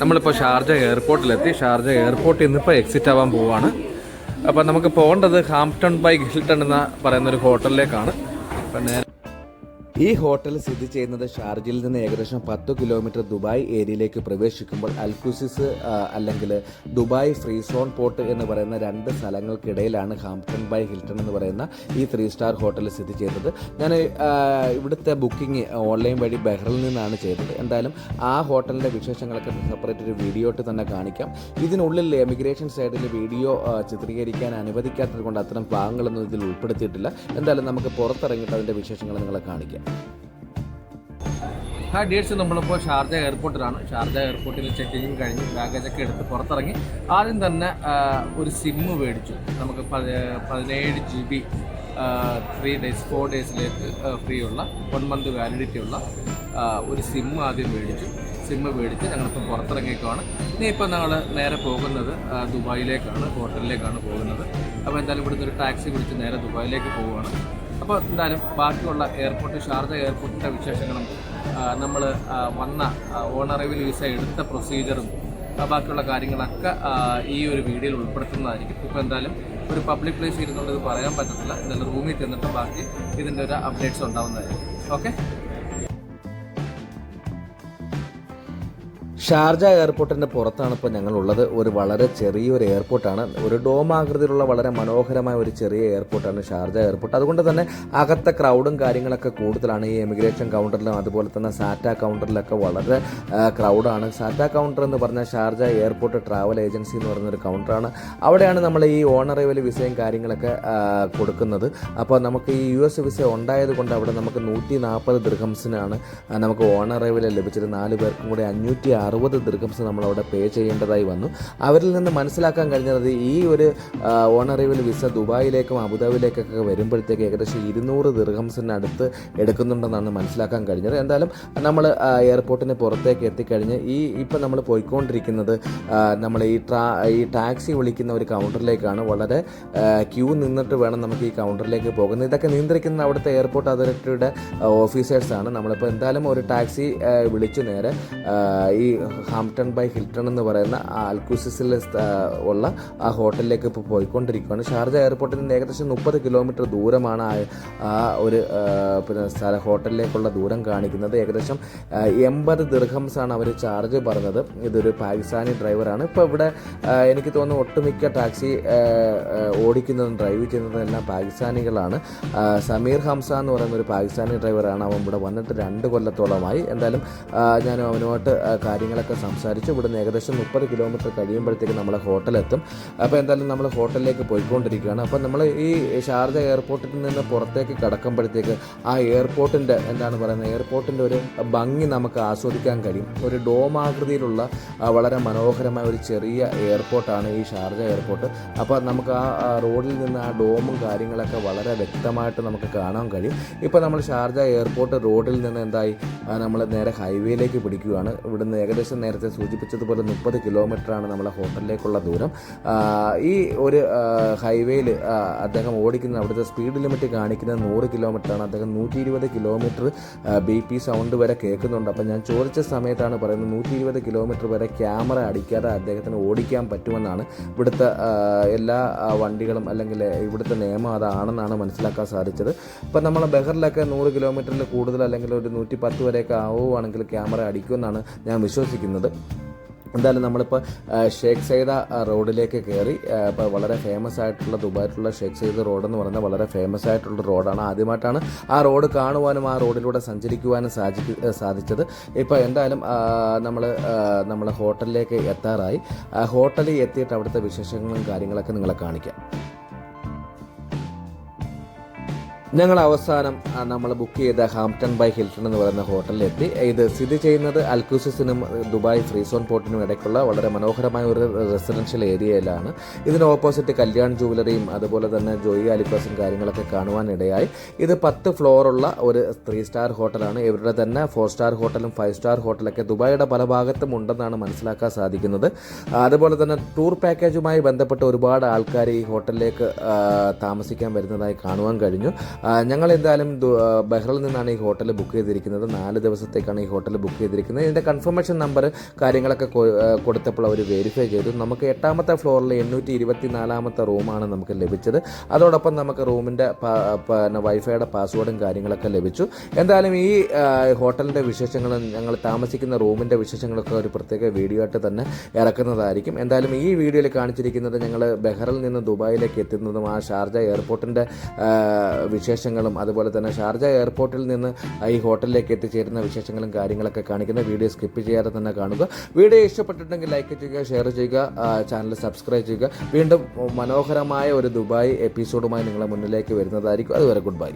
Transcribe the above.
നമ്മളിപ്പോൾ Sharjah എയർപോർട്ടിലെത്തി. Sharjah എയർപോർട്ടിൽ നിന്ന് ഇപ്പോൾ എക്സിറ്റ് ആവാൻ പോവാണ്. അപ്പോൾ നമുക്ക് പോകേണ്ടത് ഹാംപ്ടൺ ബൈ ഹിൽട്ടൺ എന്ന പറയുന്ന ഒരു ഹോട്ടലിലേക്കാണ്. അപ്പം നേരെ ഈ ഹോട്ടൽ സ്ഥിതി ചെയ്യുന്നത് ഷാർജയിൽ നിന്ന് ഏകദേശം പത്ത് കിലോമീറ്റർ ദുബായ് ഏരിയയിലേക്ക് പ്രവേശിക്കുമ്പോൾ അൽക്കുസിസ് അല്ലെങ്കിൽ ദുബായ് ഫ്രീ സോൺ പോർട്ട് എന്ന് പറയുന്ന രണ്ട് സ്ഥലങ്ങൾക്കിടയിലാണ് ഹാംപ്ടൺ ബൈ ഹിൽട്ടൺ എന്ന് പറയുന്ന ഈ ത്രീ സ്റ്റാർ ഹോട്ടൽ സ്ഥിതി ചെയ്യുന്നത്. ഞാൻ ഇവിടുത്തെ ബുക്കിംഗ് ഓൺലൈൻ വഴി ബഹ്റിൽ നിന്നാണ് ചെയ്തത്. എന്തായാലും ആ ഹോട്ടലിന്റെ വിശേഷങ്ങളൊക്കെ സെപ്പറേറ്റ് ഒരു വീഡിയോ ഇട്ട് തന്നെ കാണിക്കാം. ഇതിനുള്ളിൽ എമിഗ്രേഷൻ സൈഡിൽ വീഡിയോ ചിത്രീകരിക്കാൻ അനുവദിക്കാത്തത് കൊണ്ട് അത്തരം ഭാഗങ്ങളൊന്നും ഇതിൽ ഉൾപ്പെടുത്തിയിട്ടില്ല. എന്തായാലും നമുക്ക് പുറത്തിറങ്ങിയിട്ട് അതിന്റെ വിശേഷങ്ങൾ നിങ്ങളെ കാണിക്കാം. ഹായ് ഡേറ്റ്സ് നമ്മളിപ്പോൾ ഷാർജ എയർപോർട്ടിലാണ് ഷാർജ എയർപോർട്ടിൽ ചെക്കിങ് കഴിഞ്ഞ് ബാഗേജ് ഒക്കെ എടുത്ത് പുറത്തിറങ്ങി. ആദ്യം തന്നെ ഒരു സിമ്മ് മേടിച്ചു. നമുക്ക് പതി- പതിനേഴ് G B three days four ഡേയ്സിലേക്ക് free ഉള്ള വൺ മന്ത് വാലിഡിറ്റി ഉള്ള ഒരു സിമ്മ് ആദ്യം മേടിച്ചു. സിമ്മ് മേടിച്ച് ഞങ്ങളിപ്പോൾ പുറത്തിറങ്ങിയേക്കുവാണ്. ഇനിയിപ്പോൾ ഞങ്ങൾ നേരെ പോകുന്നത് ദുബായിലേക്കാണ് ഹോട്ടലിലേക്കാണ് പോകുന്നത്. അപ്പോൾ എന്തായാലും ഇവിടുന്ന് ഒരു ടാക്സി പിടിച്ച് നേരെ ദുബായിലേക്ക് പോവുകയാണ്. അപ്പോൾ എന്തായാലും ബാക്കിയുള്ള എയർപോർട്ട് ഷാർജ എയർപോർട്ടിന്റെ വിശേഷങ്ങളും നമ്മൾ വന്ന ഓൺ അറൈവൽ വിസ എടുത്ത പ്രൊസീജിയറും ബാക്കിയുള്ള കാര്യങ്ങളൊക്കെ ഈ ഒരു വീഡിയോയിൽ ഉൾപ്പെടുത്തുന്നതായിരിക്കും. ഇപ്പോൾ എന്തായാലും ഒരു പബ്ലിക് പ്ലേസ് ഇരുന്നുകൊണ്ട് ഇത് പറയാൻ പറ്റത്തില്ല. എന്തായാലും റൂമിൽ ചെന്നിട്ട് ബാക്കി ഇതിന്റെ ഒരു അപ്ഡേറ്റ്സ് ഉണ്ടാവുന്നതായിരിക്കും. ഓക്കെ? ഷാർജ എയർപോർട്ടിന്റെ പുറത്താണ് ഇപ്പോൾ ഞങ്ങളുള്ളത്. ഒരു വളരെ ചെറിയൊരു എയർപോർട്ടാണ്. ഒരു ഡോം ഡോമാകൃതിയിലുള്ള വളരെ മനോഹരമായ ഒരു ചെറിയ എയർപോർട്ടാണ് ഷാർജ എയർപോർട്ട്. അതുകൊണ്ട് തന്നെ അകത്തെ ക്രൗഡും കാര്യങ്ങളൊക്കെ കൂടുതലാണ്. ഈ എമിഗ്രേഷൻ കൗണ്ടറിലും അതുപോലെ തന്നെ സാറ്റ കൗണ്ടറിലൊക്കെ വളരെ ക്രൗഡാണ്. സാറ്റ കൗണ്ടർ എന്ന് പറഞ്ഞാൽ ഷാർജ എയർപോർട്ട് ട്രാവൽ ഏജൻസി എന്ന് പറയുന്നൊരു കൗണ്ടറാണ്. അവിടെയാണ് നമ്മൾ ഈ ഓണറേവൽ വിസയും കാര്യങ്ങളൊക്കെ കൊടുക്കുന്നത്. അപ്പോൾ നമുക്ക് ഈ യു എസ് വിസ ഉണ്ടായത് കൊണ്ട് അവിടെ നമുക്ക് നൂറ്റി നാൽപ്പത് ദൃഹംസിനാണ് നമുക്ക് ഓണറേവൽ ലഭിച്ചത്. നാല് പേർക്കും കൂടി അഞ്ഞൂറ്റി അറുപത് നമ്മൾ നമ്മളവിടെ പേ ചെയ്യേണ്ടതായി വന്നു. അവരിൽ നിന്ന് മനസ്സിലാക്കാൻ കഴിഞ്ഞത് ഈ ഒരു ഓണറിവൽ വിസ ദുബായിലേക്കും അബുദാബിയിലേക്കൊക്കെ വരുമ്പോഴത്തേക്ക് ഏകദേശം ഇരുന്നൂറ് ദീർഘംസിനടുത്ത് എടുക്കുന്നുണ്ടെന്നാണ് മനസ്സിലാക്കാൻ കഴിഞ്ഞത്. എന്തായാലും നമ്മൾ എയർപോർട്ടിന് പുറത്തേക്ക് എത്തിക്കഴിഞ്ഞ് ഈ ഇപ്പം നമ്മൾ പോയിക്കൊണ്ടിരിക്കുന്നത് നമ്മൾ ഈ ട്രാ ഈ ടാക്സി വിളിക്കുന്ന ഒരു കൗണ്ടറിലേക്കാണ് വളരെ ക്യൂ നിന്നിട്ട് വേണം നമുക്ക് ഈ കൗണ്ടറിലേക്ക് പോകുന്നത്. ഇതൊക്കെ നിയന്ത്രിക്കുന്ന അവിടുത്തെ എയർപോർട്ട് അതോറിറ്റിയുടെ ഓഫീസേഴ്സാണ് നമ്മളിപ്പോൾ എന്തായാലും ഒരു ടാക്സി വിളിച്ചു നേരെ ഈ ഹാംപ്ടൺ ബൈ ഹിൽട്ടൺ എന്ന് പറയുന്ന അൽക്കുസിസിൽ ഉള്ള ആ ഹോട്ടലിലേക്ക് ഇപ്പോൾ പോയിക്കൊണ്ടിരിക്കുകയാണ്. ഷാർജ എയർപോർട്ടിൽ നിന്ന് ഏകദേശം മുപ്പത് കിലോമീറ്റർ ദൂരമാണ് ആ- ഒരു പിന്നെ സ്ഥല ഹോട്ടലിലേക്കുള്ള ദൂരം കാണിക്കുന്നത്. ഏകദേശം എൺപത് ദീർഘംസാണ് അവർ ചാർജ് പറഞ്ഞത്. ഇതൊരു പാകിസ്ഥാനി ഡ്രൈവറാണ് ഇപ്പോൾ ഇവിടെ എനിക്ക് തോന്നുന്നു ഒട്ടുമിക്ക ടാക്സി ഓടിക്കുന്നതും ഡ്രൈവ് ചെയ്യുന്നതും എല്ലാം പാകിസ്ഥാനികളാണ്. സമീർ ഹംസ എന്ന് പറയുന്ന ഒരു പാകിസ്ഥാനി ഡ്രൈവറാണ് അവൻ ഇവിടെ വന്നിട്ട് രണ്ട് കൊല്ലത്തോളമായി. എന്തായാലും ഞാൻ അവനുമായിട്ട് ആ, കാര്യങ്ങളൊക്കെ സംസാരിച്ചു ഇവിടുന്ന് ഏകദേശം മുപ്പത് കിലോമീറ്റർ കഴിയുമ്പോഴത്തേക്ക് നമ്മൾ ഹോട്ടലെത്തും അപ്പോൾ എന്തായാലും നമ്മൾ ഹോട്ടലിലേക്ക് പോയിക്കൊണ്ടിരിക്കുകയാണ്. അപ്പോൾ നമ്മൾ ഈ ഷാർജ എയർപോർട്ടിൽ നിന്ന് പുറത്തേക്ക് കടക്കുമ്പോഴത്തേക്ക് ആ എയർപോർട്ടിന്റെ എന്താണ് പറയുന്നത്? എയർപോർട്ടിന്റെ ഒരു ഭംഗി നമുക്ക് ആസ്വദിക്കാൻ കഴിയും. ഒരു ഡോമാകൃതിയിലുള്ള വളരെ മനോഹരമായ ഒരു ചെറിയ എയർപോർട്ടാണ് ഈ ഷാർജ എയർപോർട്ട് അപ്പോൾ നമുക്ക് ആ റോഡിൽ നിന്ന് ആ ഡോമും കാര്യങ്ങളൊക്കെ വളരെ വ്യക്തമായിട്ട് നമുക്ക് കാണാൻ കഴിയും. ഇപ്പോൾ നമ്മൾ ഷാർജ എയർപോർട്ട് റോഡിൽ നിന്ന് എന്തായി? നമ്മൾ നേരെ ഹൈവേയിലേക്ക് പിടിക്കുകയാണ്. ഇവിടുന്ന് ഏകദേശം നേരത്തെ സൂചിപ്പിച്ചതുപോലെ മുപ്പത് കിലോമീറ്ററാണ് നമ്മളെ ഹോട്ടലിലേക്കുള്ള ദൂരം. ഈ ഒരു ഹൈവേയിൽ അദ്ദേഹം ഓടിക്കുന്ന അവിടുത്തെ സ്പീഡ് ലിമിറ്റ് കാണിക്കുന്നത് നൂറ് കിലോമീറ്ററാണ്. അദ്ദേഹം നൂറ്റി ഇരുപത് കിലോമീറ്റർ ബി പി സൗണ്ട് വരെ കേൾക്കുന്നുണ്ട്. അപ്പം ഞാൻ ചോദിച്ച സമയത്താണ് പറയുന്നത് നൂറ്റി ഇരുപത് കിലോമീറ്റർ വരെ ക്യാമറ അടിക്കാതെ അദ്ദേഹത്തിന് ഓടിക്കാൻ പറ്റുമെന്നാണ് ഇവിടുത്തെ എല്ലാ വണ്ടികളും അല്ലെങ്കിൽ ഇവിടുത്തെ നിയമം അതാണെന്നാണ് മനസ്സിലാക്കാൻ സാധിച്ചത്. ഇപ്പം നമ്മളെ ബഹറിലൊക്കെ നൂറ് കിലോമീറ്ററിൽ കൂടുതൽ അല്ലെങ്കിൽ ഒരു നൂറ്റി പത്ത് വരെയൊക്കെ ആവുകയാണെങ്കിൽ ക്യാമറ അടിക്കുമെന്നാണ് ഞാൻ വിശ്വസിക്കുന്നത്. എന്തായാലും നമ്മളിപ്പോൾ ഷേഖ് സൈദ റോഡിലേക്ക് കയറി ഇപ്പോൾ വളരെ ഫേമസ് ആയിട്ടുള്ള ദുബായിലുള്ള ഷേഖ് സൈദ് റോഡ് എന്ന് പറയുന്നത് വളരെ ഫേമസ് ആയിട്ടുള്ള റോഡാണ്. ആദ്യമായിട്ടാണ് ആ റോഡ് കാണുവാനും ആ റോഡിലൂടെ സഞ്ചരിക്കുവാനും സാധിക്കു സാധിച്ചത്. ഇപ്പോൾ എന്തായാലും നമ്മൾ നമ്മൾ ഹോട്ടലിലേക്ക് എത്താറായി. ഹോട്ടലിൽ എത്തിയിട്ട് അവിടുത്തെ വിശേഷങ്ങളും കാര്യങ്ങളൊക്കെ നിങ്ങളെ കാണിക്കാം. ഞങ്ങൾ അവസാനം നമ്മൾ ബുക്ക് ചെയ്ത ഹാംപ്ടൺ ബൈ ഹിൽട്ടൺ എന്ന് പറയുന്ന ഹോട്ടലിലെത്തി. ഇത് സ്ഥിതി ചെയ്യുന്നത് അൽക്യൂസിസിനും ദുബായ് ഫ്രീസോൺ പോർട്ടിനും ഇടയ്ക്കുള്ള വളരെ മനോഹരമായ ഒരു റെസിഡൻഷ്യൽ ഏരിയയിലാണ് ഇതിന് ഓപ്പോസിറ്റ് കല്യാൺ ജുവലറിയും അതുപോലെ തന്നെ ജോയി ആലിപ്പസും കാര്യങ്ങളൊക്കെ കാണുവാനിടയായി. ഇത് പത്ത് ഫ്ലോറുള്ള ഒരു ത്രീ സ്റ്റാർ ഹോട്ടലാണ്. ഇവരുടെ തന്നെ ഫോർ സ്റ്റാർ ഹോട്ടലും ഫൈവ് സ്റ്റാർ ഹോട്ടലൊക്കെ ദുബായിയുടെ പല ഭാഗത്തും ഉണ്ടെന്നാണ് മനസ്സിലാക്കാൻ സാധിക്കുന്നത്. അതുപോലെ തന്നെ ടൂർ പാക്കേജുമായി ബന്ധപ്പെട്ട് ഒരുപാട് ആൾക്കാർ ഈ ഹോട്ടലിലേക്ക് താമസിക്കാൻ വരുന്നതായി കാണുവാൻ കഴിഞ്ഞു. ഞങ്ങൾ എന്തായാലും ബഹ്റിൽ നിന്നാണ് ഈ ഹോട്ടൽ ബുക്ക് ചെയ്തിരിക്കുന്നത്. നാല് ദിവസത്തേക്കാണ് ഈ ഹോട്ടൽ ബുക്ക് ചെയ്തിരിക്കുന്നത്. ഇതിന്റെ കൺഫർമേഷൻ നമ്പർ കാര്യങ്ങളൊക്കെ കൊടുത്തപ്പോൾ അവർ വെരിഫൈ ചെയ്തു. നമുക്ക് എട്ടാമത്തെ ഫ്ലോറിൽ എണ്ണൂറ്റി ഇരുപത്തി നാലാമത്തെ റൂമാണ് നമുക്ക് ലഭിച്ചത്. അതോടൊപ്പം നമുക്ക് റൂമിന്റെ പിന്നെ വൈഫൈയുടെ പാസ്വേഡും കാര്യങ്ങളൊക്കെ ലഭിച്ചു. എന്തായാലും ഈ ഹോട്ടലിന്റെ വിശേഷങ്ങളും ഞങ്ങൾ താമസിക്കുന്ന റൂമിന്റെ വിശേഷങ്ങളൊക്കെ ഒരു പ്രത്യേക വീഡിയോ ആയിട്ട് തന്നെ ഇറക്കുന്നതായിരിക്കും. എന്തായാലും ഈ വീഡിയോയിൽ കാണിച്ചിരിക്കുന്നത് ഞങ്ങൾ ബഹ്റിൽ നിന്ന് ദുബായിലേക്ക് എത്തുന്നതും ആ ഷാർജ എയർപോർട്ടിന്റെ വിശേഷങ്ങളും അതുപോലെ തന്നെ ഷാർജ എയർപോർട്ടിൽ നിന്ന് ഈ ഹോട്ടലിലേക്ക് എത്തിച്ചേരുന്ന വിശേഷങ്ങളും കാര്യങ്ങളൊക്കെ കാണിക്കുന്ന. വീഡിയോ സ്കിപ്പ് ചെയ്യാതെ തന്നെ കാണുക. വീഡിയോ ഇഷ്ടപ്പെട്ടിട്ടുണ്ടെങ്കിൽ ലൈക്ക് ചെയ്യുക ഷെയർ ചെയ്യുക ചാനൽ സബ്സ്ക്രൈബ് ചെയ്യുക. വീണ്ടും മനോഹരമായ ഒരു ദുബായ് എപ്പിസോഡുമായി നിങ്ങളെ മുന്നിലേക്ക് വരുന്നതായിരിക്കും. അതുവരെ ഗുഡ് ബൈ